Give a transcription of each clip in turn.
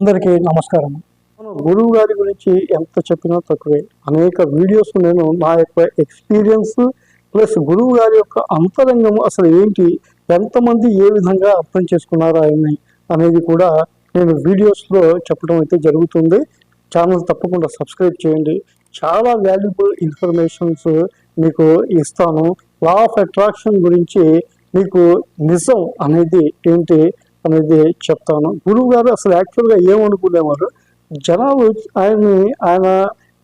అందరికీ నమస్కారం. గురువు గారి గురించి ఎంత చెప్పినా తక్కువే. అనేక వీడియోస్ నేను నా యొక్క ఎక్స్పీరియన్స్ ప్లస్ గురువు గారి యొక్క అంతరంగం అసలు ఏంటి ఎంతమంది ఏ విధంగా అర్థం చేసుకున్నారు ఆయన్ని అనేది కూడా నేను వీడియోస్లో చెప్పడం అయితే జరుగుతుంది. ఛానల్ తప్పకుండా సబ్స్క్రైబ్ చేయండి. చాలా వాల్యుబుల్ ఇన్ఫర్మేషన్స్ మీకు ఇస్తాను. లా ఆఫ్ అట్రాక్షన్ గురించి మీకు నిజం అనేది ఏంటి అనేది చెప్తాను. గురువు గారు అసలు యాక్చువల్గా ఏమనుకునేవారు జనాలు ఆయన్ని ఆయన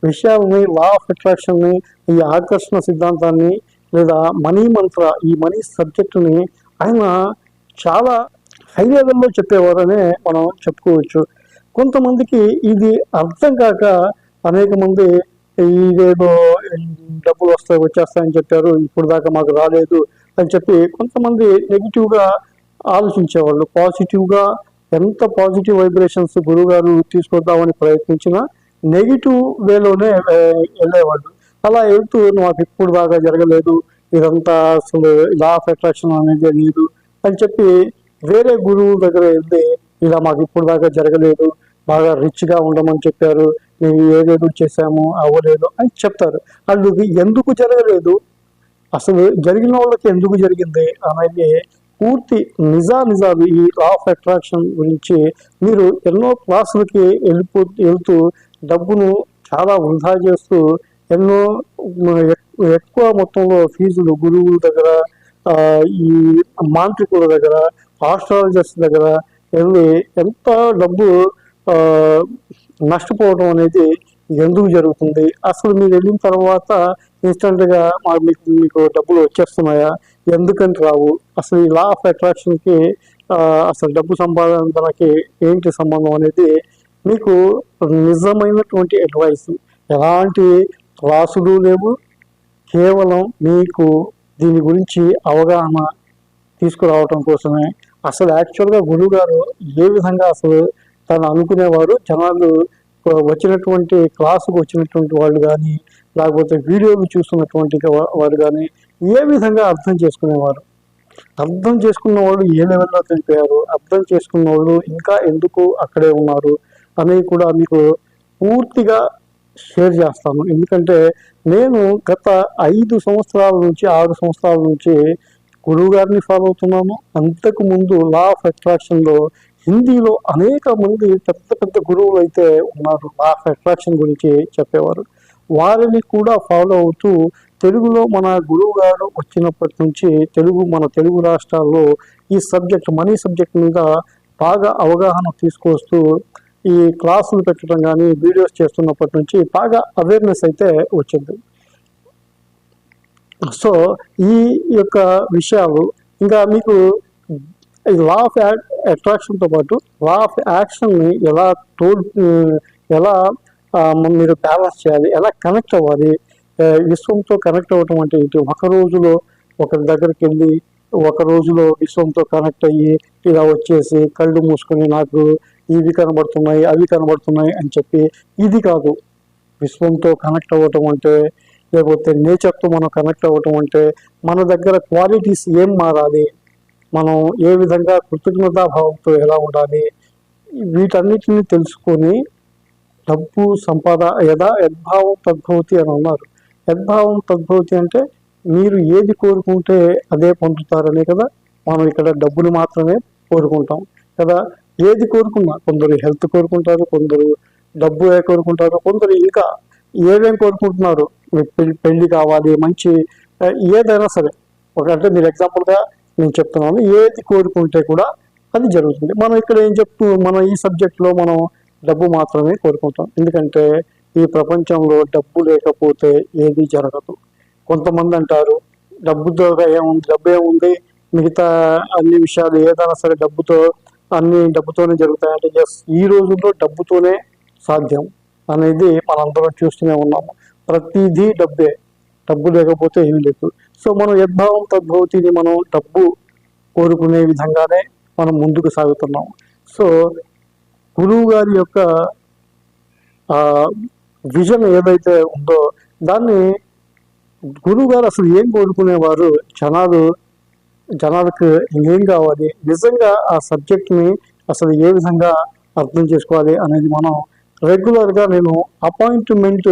విషయాలని లా ఆఫ్ అట్రాక్షన్ని ఈ ఆకర్షణ సిద్ధాంతాన్ని లేదా మనీ మంత్ర ఈ మనీ సబ్జెక్టుని ఆయన చాలా హై లెవెల్లో చెప్పేవారనే మనం చెప్పుకోవచ్చు. కొంతమందికి ఇది అర్థం కాక అనేక మంది ఇదేదో డబ్బులు వస్తాయి వచ్చేస్తాయని చెప్పారు ఇప్పుడు దాకా మాకు రాలేదు అని చెప్పి కొంతమంది నెగిటివ్గా ఆలోచించేవాళ్ళు. పాజిటివ్గా ఎంత పాజిటివ్ వైబ్రేషన్స్ గురువుగారు తీసుకొద్దామని ప్రయత్నించినా నెగిటివ్ వేలోనే వెళ్ళేవాళ్ళు. అలా వెళ్తూ నాకు ఇప్పుడు బాగా జరగలేదు. ఇదంతా అసలు లా ఆఫ్ అట్రాక్షన్ అనేది లేదు అని చెప్పి వేరే గురువు దగ్గర వెళ్ళి ఇలా మాకు ఇప్పుడు దాకా జరగలేదు. బాగా రిచ్గా ఉండమని చెప్పారు. మేము ఏదేదో చేశాము అవ్వలేదు అని చెప్తారు. వాళ్ళు ఎందుకు జరగలేదు? అసలు జరిగిన వాళ్ళకి ఎందుకు జరిగింది? అనేది పూర్తి నిజా నిజాలు ఈ లా ఆఫ్ అట్రాక్షన్ గురించి మీరు ఎన్నో క్లాసులకి వెళ్ళిపో వెళ్తూ డబ్బును చాలా వృధా చేస్తూ ఎన్నో ఎక్కువ మొత్తంలో ఫీజులు గురువుల దగ్గర ఈ మాంత్రికుల దగ్గర ఆస్ట్రాలజర్స్ దగ్గర వెళ్ళి ఎంత డబ్బు నష్టపోవడం అనేది ఎందుకు జరుగుతుంది? అసలు మీరు వెళ్ళిన తర్వాత ఇన్స్టెంట్గా మాకు మీకు మీకు డబ్బులు వచ్చేస్తున్నాయా? ఎందుకంటే రావు? అసలు ఈ లా ఆఫ్ అట్రాక్షన్కి అసలు డబ్బు సంపాదనకి ఏంటి సంబంధం అనేది మీకు నిజమైనటువంటి అడ్వైస్ ఎలాంటి క్లాసులు లేవు. కేవలం మీకు దీని గురించి అవగాహన తీసుకురావటం కోసమే. అసలు యాక్చువల్గా గురువు గారు ఏ విధంగా అసలు తను అనుకునేవారు? జనాలు వచ్చినటువంటి క్లాసుకు వచ్చినటువంటి వాళ్ళు కానీ లేకపోతే వీడియోలు చూస్తున్నటువంటి వారు కానీ ఏ విధంగా అర్థం చేసుకునేవారు? అర్థం చేసుకున్న వాళ్ళు ఏ లెవెల్లో తెలిపారు అర్థం చేసుకున్న వాళ్ళు ఇంకా ఎందుకు అక్కడే ఉన్నారు? అనేవి కూడా మీకు పూర్తిగా షేర్ చేస్తాను. ఎందుకంటే నేను గత ఐదు సంవత్సరాల నుంచి ఆరు సంవత్సరాల నుంచి గురువు గారిని ఫాలో అవుతున్నాను. అంతకు ముందు లా ఆఫ్ అట్రాక్షన్లో హిందీలో అనేక మంది పెద్ద పెద్ద గురువులు అయితే ఉన్నారు. లా ఆఫ్ అట్రాక్షన్ గురించి చెప్పేవారు. వారిని కూడా ఫాలో అవుతూ తెలుగులో మన గురువు గారు వచ్చినప్పటి నుంచి తెలుగు మన తెలుగు రాష్ట్రాల్లో ఈ సబ్జెక్ట్ మనీ సబ్జెక్ట్ మీద బాగా అవగాహన తీసుకొస్తూ ఈ క్లాసులు పెట్టడం కానీ వీడియోస్ చేస్తున్నప్పటి నుంచి బాగా అవేర్నెస్ అయితే వచ్చింది. సో ఈ యొక్క విషయాలు ఇంకా మీకు ఈ లా ఆఫ్ అట్రాక్షన్తో పాటు లా ఆఫ్ యాక్షన్ని ఎలా తోడ్ ఎలా మీరు బ్యాలెన్స్ చేయాలి ఎలా కనెక్ట్ అవ్వాలి విశ్వంతో కనెక్ట్ అవ్వటం అంటే ఏంటి? ఒక రోజులో ఒకరి దగ్గరికి వెళ్ళి ఒక రోజులో విశ్వంతో కనెక్ట్ అయ్యి ఇలా వచ్చేసి కళ్ళు మూసుకొని నాకు ఇవి కనబడుతున్నాయి అవి కనబడుతున్నాయి అని చెప్పి ఇది కాదు. విశ్వంతో కనెక్ట్ అవ్వటం అంటే లేకపోతే నేచర్తో మనం కనెక్ట్ అవ్వటం అంటే మన దగ్గర క్వాలిటీస్ ఏం మారాలి? మనం ఏ విధంగా కృతజ్ఞతాభావంతో ఎలా ఉండాలి? వీటన్నిటిని తెలుసుకొని డబ్బు సంపాద యథా యద్భావం తద్భవతి అని అన్నారు. యద్భావం తద్భవతి అంటే మీరు ఏది కోరుకుంటే అదే పొందుతారనే కదా? మనం ఇక్కడ డబ్బులు మాత్రమే కోరుకుంటాం కదా? ఏది కోరుకున్నా కొందరు హెల్త్ కోరుకుంటారు కొందరు డబ్బు ఏ కోరుకుంటారు కొందరు ఇంకా ఏమేమి కోరుకుంటున్నారు? మీకు పెళ్ళి పెళ్ళి కావాలి మంచి ఏదైనా సరే. ఒక అంటే మీరు ఎగ్జాంపుల్గా నేను చెప్తున్నాను. ఏది కోరుకుంటే కూడా అది జరుగుతుంది. మనం ఇక్కడ ఏం చెప్తూ మనం ఈ సబ్జెక్ట్లో మనం డబ్బు మాత్రమే కోరుకుంటాం. ఎందుకంటే ఈ ప్రపంచంలో డబ్బు లేకపోతే ఏది జరగదు. కొంతమంది అంటారు డబ్బుతో ఏముంది డబ్బు ఏముంది మిగతా అన్ని విషయాలు ఏదైనా సరే డబ్బుతో అన్ని డబ్బుతోనే జరుగుతాయంటే ఎస్ ఈ రోజుల్లో డబ్బుతోనే సాధ్యం అనేది మనందరం చూస్తూనే ఉన్నాము. ప్రతిదీ డబ్బే. డబ్బు లేకపోతే ఏమీ లేదు. సో మనం యద్భావం తద్భవతిని మనం డబ్బు కోరుకునే విధంగానే మనం ముందుకు సాగుతున్నాం. సో గురువు గారి యొక్క విజన్ ఏదైతే ఉందో దాన్ని గురువు గారు అసలు ఏం కోరుకునేవారు? జనాలు జనాలకు ఏం కావాలి? నిజంగా ఆ సబ్జెక్ట్ని అసలు ఏ విధంగా అర్థం చేసుకోవాలి అనేది మనం రెగ్యులర్గా నేను అపాయింట్మెంట్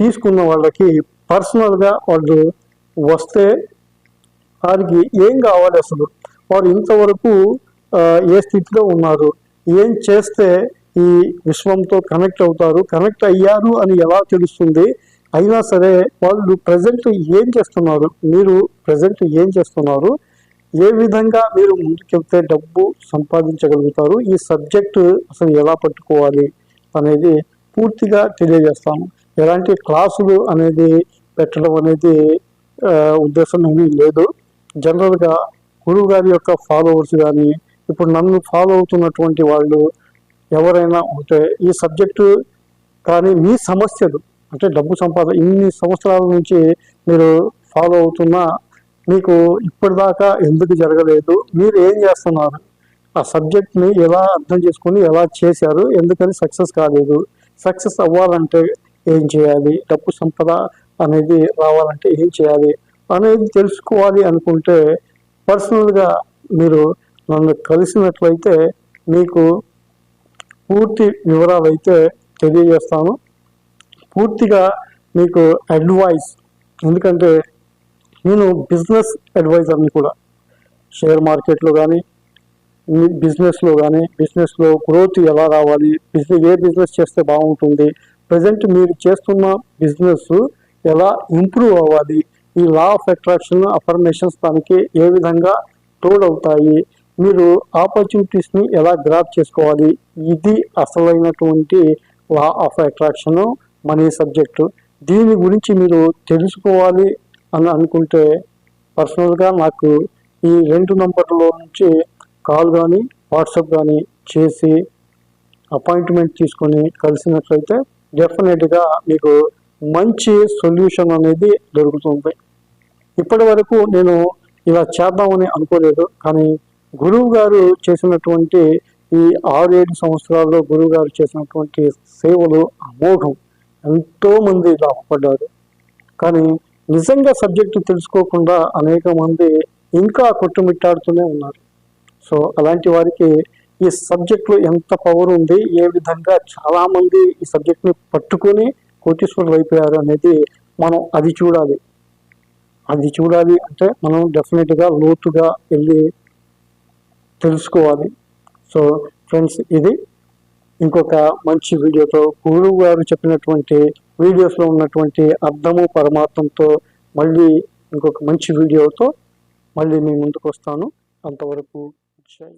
తీసుకున్న వాళ్ళకి పర్సనల్గా వాళ్ళు వస్తే వారికి ఏం కావాలి అసలు? వారు ఇంతవరకు ఏ స్థితిలో ఉన్నారు? ఏం చేస్తే ఈ విశ్వంతో కనెక్ట్ అవుతారు? కనెక్ట్ అయ్యారు అని ఎలా తెలుస్తుంది? అయినా సరే వాళ్ళు ప్రజెంట్ ఏం చేస్తున్నారు? మీరు ప్రజెంట్ ఏం చేస్తున్నారు? ఏ విధంగా మీరు ముందుకెళ్తే డబ్బు సంపాదించగలుగుతారు? ఈ సబ్జెక్టు అసలు ఎలా పట్టుకోవాలి అనేది పూర్తిగా తెలియజేస్తాము. ఎలాంటి క్లాసులు అనేది పెట్టడం అనేది ఉద్దేశం ఏమీ లేదు. జనరల్గా గురువు గారి యొక్క ఫాలోవర్స్ కానీ ఇప్పుడు నన్ను ఫాలో అవుతున్నటువంటి వాళ్ళు ఎవరైనా ఉంటే ఈ సబ్జెక్టు కానీ మీ సమస్యలు అంటే డబ్బు సంపాదన ఇన్ని సంవత్సరాల నుంచి మీరు ఫాలో అవుతున్నా మీకు ఇప్పటిదాకా ఎందుకు జరగలేదు? మీరు ఏం చేస్తున్నారు? ఆ సబ్జెక్ట్ని ఎలా అర్థం చేసుకుని ఎలా చేశారు? ఎందుకని సక్సెస్ కాలేదు? సక్సెస్ అవ్వాలంటే ఏం చేయాలి? డబ్బు సంపద అనేది రావాలంటే ఏం చేయాలి అనేది తెలుసుకోవాలి అనుకుంటే పర్సనల్గా మీరు నన్ను కలిసినట్లయితే మీకు పూర్తి వివరాలు అయితే తెలియజేస్తాను. పూర్తిగా మీకు అడ్వైస్ ఎందుకంటే నేను బిజినెస్ అడ్వైజర్ని కూడా షేర్ మార్కెట్లో కానీ బిజినెస్లో కానీ బిజినెస్లో గ్రోత్ ఎలా రావాలి బిజినెస్ ఏ బిజినెస్ చేస్తే బాగుంటుంది ప్రజెంట్ మీరు చేస్తున్న బిజినెస్ ఎలా ఇంప్రూవ్ అవ్వాలి? ఈ లా ఆఫ్ అట్రాక్షన్ అఫర్మేషన్స్ దానికి ఏ విధంగా తోడవుతాయి? మీరు ఆపర్చునిటీస్ని ఎలా గ్రాప్ చేసుకోవాలి? ఇది అసలైనటువంటి law of attraction money subject దీని గురించి మీరు తెలుసుకోవాలి అని అనుకుంటే పర్సనల్గా నాకు ఈ రెండు నంబర్లో నుంచి కాల్ కానీ వాట్సాప్ కానీ చేసి అపాయింట్మెంట్ తీసుకొని కలిసినట్లయితే డెఫినెట్గా మీకు మంచి సొల్యూషన్ అనేది దొరుకుతుంది. ఇప్పటి వరకు నేను ఇలా చేద్దామని అనుకోలేదు. కానీ గురువు గారు చేసినటువంటి ఈ ఆరు ఏడు సంవత్సరాల్లో గురువు గారు చేసినటువంటి సేవలు అమోఘం. ఎంతోమంది లాభపడ్డారు కానీ నిజంగా సబ్జెక్టు తెలుసుకోకుండా అనేక మంది ఇంకా కొట్టుమిట్టాడుతూనే ఉన్నారు. సో అలాంటి వారికి ఈ సబ్జెక్టులో ఎంత పవర్ ఉంది ఏ విధంగా చాలామంది ఈ సబ్జెక్ట్ని పట్టుకొని కోటీశ్వరులు అయిపోయారు అనేది మనం అది చూడాలి. అది చూడాలి అంటే మనం డెఫినెట్గా లోతుగా వెళ్ళి తెలుసుకోవాలి. సో ఫ్రెండ్స్ ఇది ఇంకొక మంచి వీడియోతో గురువు గారు చెప్పినటువంటి వీడియోస్లో ఉన్నటువంటి అర్థము పరమార్థంతో మళ్ళీ ఇంకొక మంచి వీడియోతో మళ్ళీ మీ ముందుకు వస్తాను. అంతవరకు జై